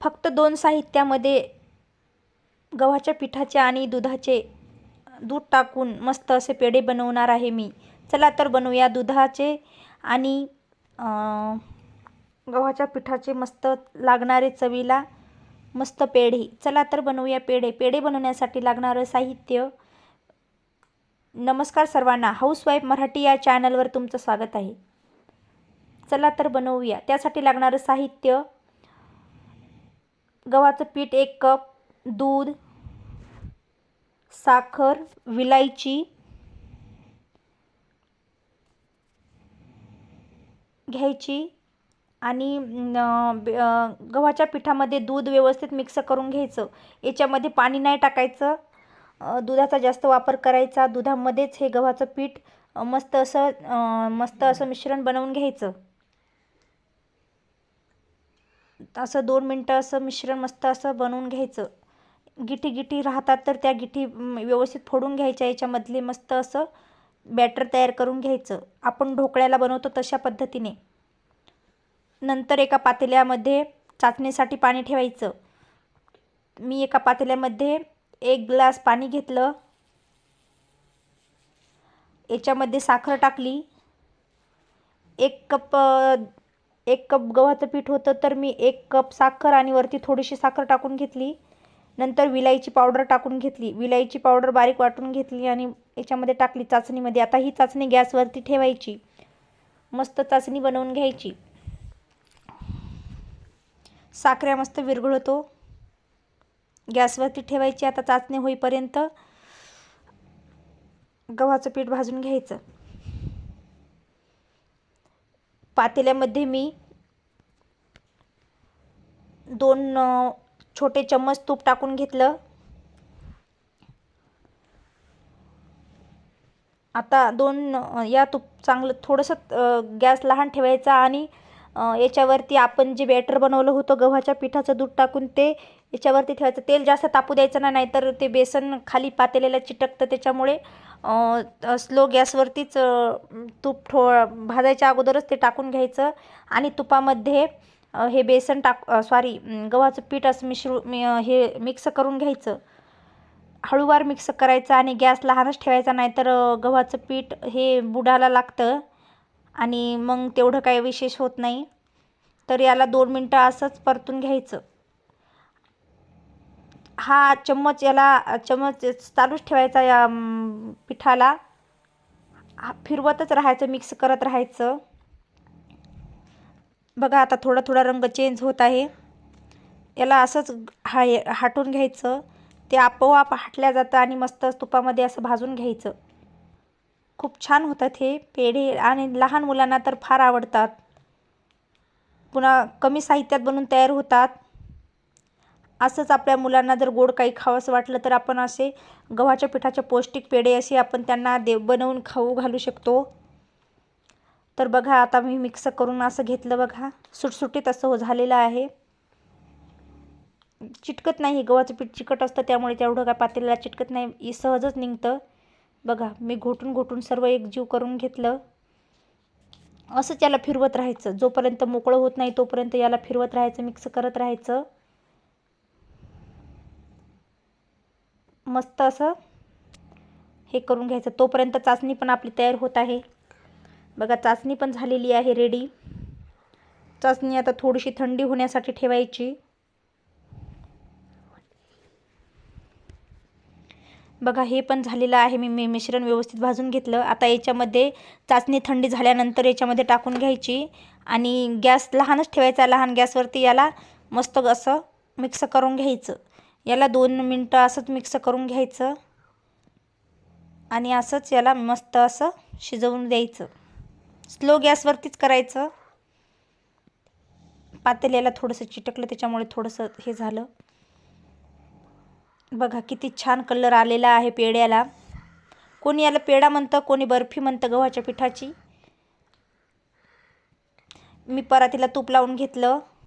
फक्त दोन साहित्यामध्ये गव्हाच्या पिठाचे आणि दुधाचे दूध टाकून मस्त असे पेढे बनवणार आहे मी. चला तर बनवूया दुधाचे आणि गव्हाच्या पिठाचे मस्त लागणारे चवीला मस्त पेढे. चला तर बनवूया पेढे. पेढे बनवण्यासाठी लागणारं साहित्य. नमस्कार सर्वांना. हाऊसवाईफ मराठी या चॅनलवर तुमचं स्वागत आहे. चला तर बनवूया. त्यासाठी लागणारं साहित्य गव्हाचं पीठ एक कप दूध साखर विलायची. घ्यायची. आणि गव्हाच्या पिठामध्ये दूध व्यवस्थित मिक्स करून घ्यायचं. याच्यामध्ये पाणी नाही टाकायचं. दुधाचा जास्त वापर करायचा. दुधामध्येच हे गव्हाचं पीठ मस्त असं मस्त असं मिश्रण बनवून घ्यायचं. असं दोन मिनटं असं मिश्रण मस्त असं बनवून घ्यायचं. गिठी गिठी राहतात तर त्या गिठी व्यवस्थित फोडून घ्यायच्या याच्यामधले मस्त असं बॅटर तयार करून घ्यायचं. आपण ढोकळ्याला बनवतो तशा पद्धतीने. नंतर एका पातेल्यामध्ये चाचणीसाठी पाणी ठेवायचं. मी एका पातेल्यामध्ये एक ग्लास पाणी घेतलं. याच्यामध्ये साखर टाकली. एक कप एक कप गव्हाचं पीठ होतं तर मी एक कप साखर आणि वरती थोडीशी साखर टाकून घेतली. नंतर विलायची पावडर टाकून घेतली. विलायची पावडर बारीक वाटून घेतली आणि याच्यामध्ये टाकली चाचणीमध्ये. आता ही चाचणी गॅसवरती ठेवायची. मस्त चाचणी बनवून घ्यायची. साखऱ्या मस्त विरघळतो. गॅसवरती ठेवायची. आता चाचणी होईपर्यंत गव्हाचं पीठ भाजून घ्यायचं. पातेल्यामध्ये मी दोन छोटे चम्मच तूप टाकून घेतलं. आता दोन या तूप चांगलं थोडंसं गॅस लहान ठेवायचा आणि याच्यावरती आपण जे बॅटर बनवलं होतं गव्हाच्या पिठाचं दूध टाकून ते याच्यावरती ठेवायचं. तेल जास्त तापू द्यायचं ना नाहीतर ते बेसन खाली पातेलेलं चिटकतं. त्याच्यामुळे स्लो गॅसवरतीच तूप ठो भाजायच्या अगोदरच ते टाकून घ्यायचं. आणि तुपामध्ये हे बेसन टाक सॉरी गव्हाचं पीठ असं मिश्रू हे मिक्स करून घ्यायचं. हळूवार मिक्स करायचं आणि गॅस लहानच ठेवायचा नाही तर गव्हाचं पीठ हे बुडाला लागतं आणि मग तेवढं काही विशेष होत नाही. तर याला दोन मिनटं असंच परतून घ्यायचं. हा चम्मच याला चम्मच चालूच ठेवायचा या पिठाला. फिरवतच राहायचं मिक्स करत राहायचं. बघा आता थोडा थोडा रंग चेंज होत आहे. याला असंच हा हाटून घ्यायचं. ते आपोआप हाटल्या जातं आणि मस्त तुपामध्ये असं भाजून घ्यायचं. खूप छान होतात हे पेढे आणि लहान मुलांना तर फार आवडतात. पुन्हा कमी साहित्यात बनवून तयार होतात. असंच आपल्या मुलांना जर गोड काही खावंसं वाटलं तर आपण असे गव्हाच्या पिठाचे पौष्टिक पेढे असे आपण त्यांना दे बनवून खाऊ घालू शकतो. तर बघा आता मी मिक्स करून असं घेतलं बघा. सुटसुटीत असं हो झालेलं आहे. चिटकत नाही गव्हाचं पीठ चिकट असतं त्यामुळे तेवढं काय पातेल्याला चिटकत नाही. सहजच निघतं. बघा मी घोटून घोटून सर्व एकजीव करून घेतलं. असंच याला फिरवत राहायचं. जोपर्यंत मोकळं होत नाही तोपर्यंत याला फिरवत राहायचं मिक्स करत राहायचं. मस्त असं हे करून घ्यायचं. तोपर्यंत चाचणी पण आपली तयार होत आहे. बघा चाचणी पण झालेली आहे रेडी चाचणी आता थोडीशी थंडी होण्यासाठी ठेवायची. बघा हे पण झालेलं आहे. मी मी मिश्रण व्यवस्थित भाजून घेतलं. आता याच्यामध्ये चाचणी थंडी झाल्यानंतर याच्यामध्ये टाकून घ्यायची. आणि गॅस लहानच ठेवायचा. लहान गॅसवरती याला मस्त असं मिक्स करून घ्यायचं. याला दोन मिनटं असंच मिक्स करून घ्यायचं. आणि असंच याला मस्त असं शिजवून द्यायचं. स्लो गॅसवरतीच करायचं. पातेल्याला थोडंसं चिटकलं त्याच्यामुळे थोडंसं हे झालं. बघा किती छान कलर आलेला आहे पेड्याला कोणी याला पेढा म्हणतं कोणी बर्फी म्हणतं गव्हाच्या पिठाची. मी परातीला तूप लावून घेतलं.